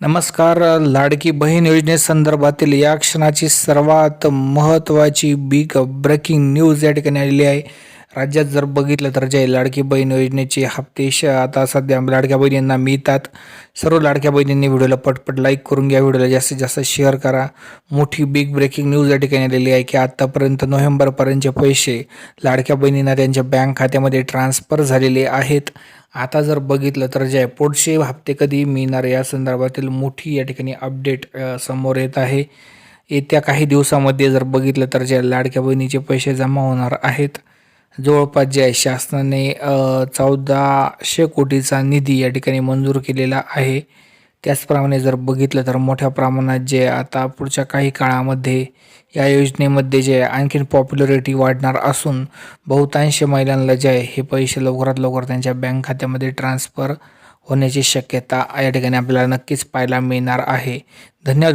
नमस्कार लाडकी बहीण योजनेसंदर्भातील या क्षणाची सर्वात महत्त्वाची बिग ब्रेकिंग न्यूज या ठिकाणी आलेली आहे. राज्यात जर बघितलं तर जे लाडकी बहीण योजनेचे हप्ते श आता सध्या लाडक्या बहिणींना मिळतात. सर्व लाडक्या बहिणींनी व्हिडिओला पटपट लाईक करून घ्या. व्हिडिओला जास्तीत जास्त शेअर करा. मोठी बिग ब्रेकिंग न्यूज या ठिकाणी आलेली आहे की आत्तापर्यंत नोव्हेंबरपर्यंतचे पैसे लाडक्या बहिणींना त्यांच्या बँक खात्यामध्ये ट्रान्स्फर झालेले आहेत. आता जर बघितलं तर जे पुढचे हप्ते कधी मिळणार या संदर्भातील मोठी या ठिकाणी अपडेट समोर येत आहे. येत्या काही दिवसामध्ये जर बघितलं तर जे लाडक्या बहिणीचे पैसे जमा होणार आहेत. जवळपास जे आहे शासनाने चौदाशे कोटीचा निधी या ठिकाणी मंजूर केलेला आहे. त्याचप्रमाणे जर बघितलं तर मोठ्या प्रमाणात जे आता पुढच्या काही काळामध्ये या योजनेमध्ये जे आणखीन पॉप्युलरिटी वाढणार असून बहुतांश महिलांना जे आहे हे पैसे लवकरात लवकर त्यांच्या बँक खात्यामध्ये ट्रान्स्फर होण्याची शक्यता या ठिकाणी आपल्याला नक्कीच पाहायला मिळणार आहे. धन्यवाद.